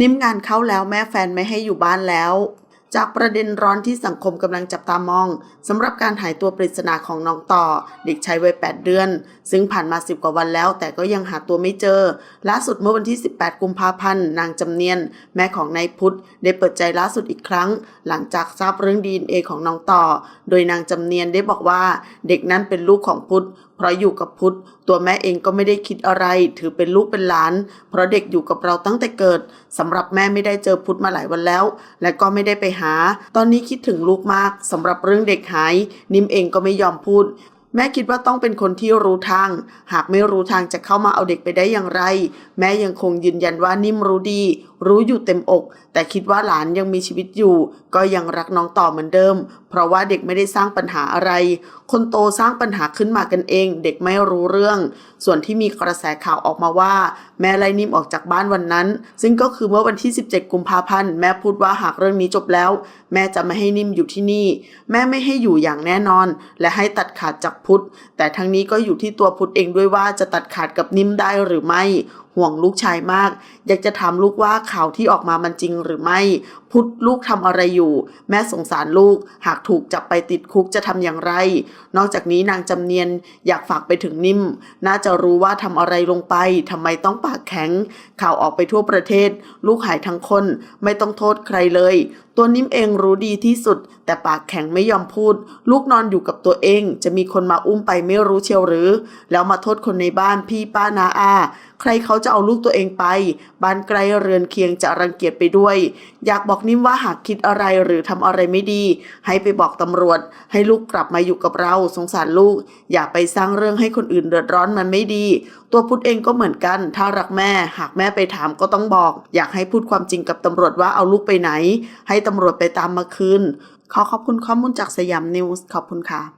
นิ่มงานเข้าแล้วแม่แฟนไม่ให้อยู่บ้านแล้ว จากประเด็นร้อนที่สังคมกำลังจับตามองสำหรับการหายตัวปริศนาของน้องต่อ เด็กชายวัย 8 เดือน ซึ่งผ่านมา 10 กว่าวันแล้ว แต่ก็ยังหาตัวไม่เจอ ล่าสุดเมื่อวันที่ 18 กุมภาพันธ์ นางจำเนียน แม่ของนายพุทธ ได้เปิดใจล่าสุดอีกครั้ง หลังจากทราบเรื่องดีเอของน้องต่อ โดยนางจำเนียนได้บอกว่า เด็กนั้นเป็นลูกของพุทธ เพราะอยู่กับพุทธ ตัวแม่เองก็ไม่ได้คิดอะไร ถือเป็นลูกเป็นหลาน เพราะเด็กอยู่กับเราตั้งแต่เกิดสำหรับแม่ไม่ได้เจอพุทธมาหลายวันแล้ว และก็ไม่ได้ไปหา ตอนนี้คิดถึงลูกมากสำหรับเรื่องเด็กหาย นิมเองก็ไม่ยอมพูด แม่คิดว่าต้องเป็นคนที่รู้ทาง หากไม่รู้ทางจะเข้ามาเอาเด็กไปได้อย่างไร แม่ยังคงยืนยันว่านิ่มรู้ดี รู้อยู่เต็มอก แต่คิดว่าหลานยังมีชีวิตอยู่ ก็ยังรักน้องต่อเหมือนเดิม เพราะว่าเด็กไม่ได้สร้างปัญหาอะไร คนโตสร้างปัญหาขึ้นมากันเอง เด็กไม่รู้เรื่อง ส่วนที่มีกระแสข่าวออกมาว่า แม่ไล่นิ่มออกจากบ้านวันนั้น ซึ่งก็คือเมื่อวันที่ 17 กุมภาพันธ์แม่พูดว่าหากเรื่องนี้จบแล้ว แม่จะไม่ให้นิ่มอยู่ที่นี่ แม่ไม่ให้อยู่อย่างแน่นอน และให้ตัดขาดจากพุทธ แต่ทั้งนี้ก็อยู่ที่ตัวพุทธเองด้วยว่าจะตัดขาดกับนิ่มได้หรือไม่ห่วงลูกชายมาก อยากจะถามลูกว่าข่าวที่ออกมามันจริงหรือไม่ พุทธลูกทำอะไรอยู่ แม่สงสารลูก หากถูกจับไปติดคุกจะทำอย่างไร นอกจากนี้นางจำเนียนอยากฝากไปถึงนิ่ม น่าจะรู้ว่าทำอะไรลงไปทำไมต้องปากแข็ง ข่าวออกไปทั่วประเทศ ลูกหายทั้งคน ไม่ต้องโทษใครเลย ตัวนิ่มเองรู้ดีที่สุด แต่ปากแข็งไม่ยอมพูด ลูกนอนอยู่กับตัวเอง จะมีคนมาอุ้มไปไม่รู้เชียวหรือ แล้วมาโทษคนในบ้านพี่ป้านาอา ใครเขาจะจะเอาลูกตัวเองไป บ้านไกลเรือนเคียงจะรังเกียจไปด้วย อยากบอกนิ่มว่าหากคิดอะไรหรือทำอะไรไม่ดี ให้ไปบอกตำรวจ ให้ลูกกลับมาอยู่กับเราสงสารลูก อย่าไปสร้างเรื่องให้คนอื่นเดือดร้อนมันไม่ดี ตัวพุทธเองก็เหมือนกัน ถ้ารักแม่ หากแม่ไปถามก็ต้องบอก อยากให้พูดความจริงกับตำรวจว่าเอาลูกไปไหน ให้ตำรวจไปตามมาคืนขอขอบคุณข้อมูลจากสยามนิวส์ขอบคุณค่ะ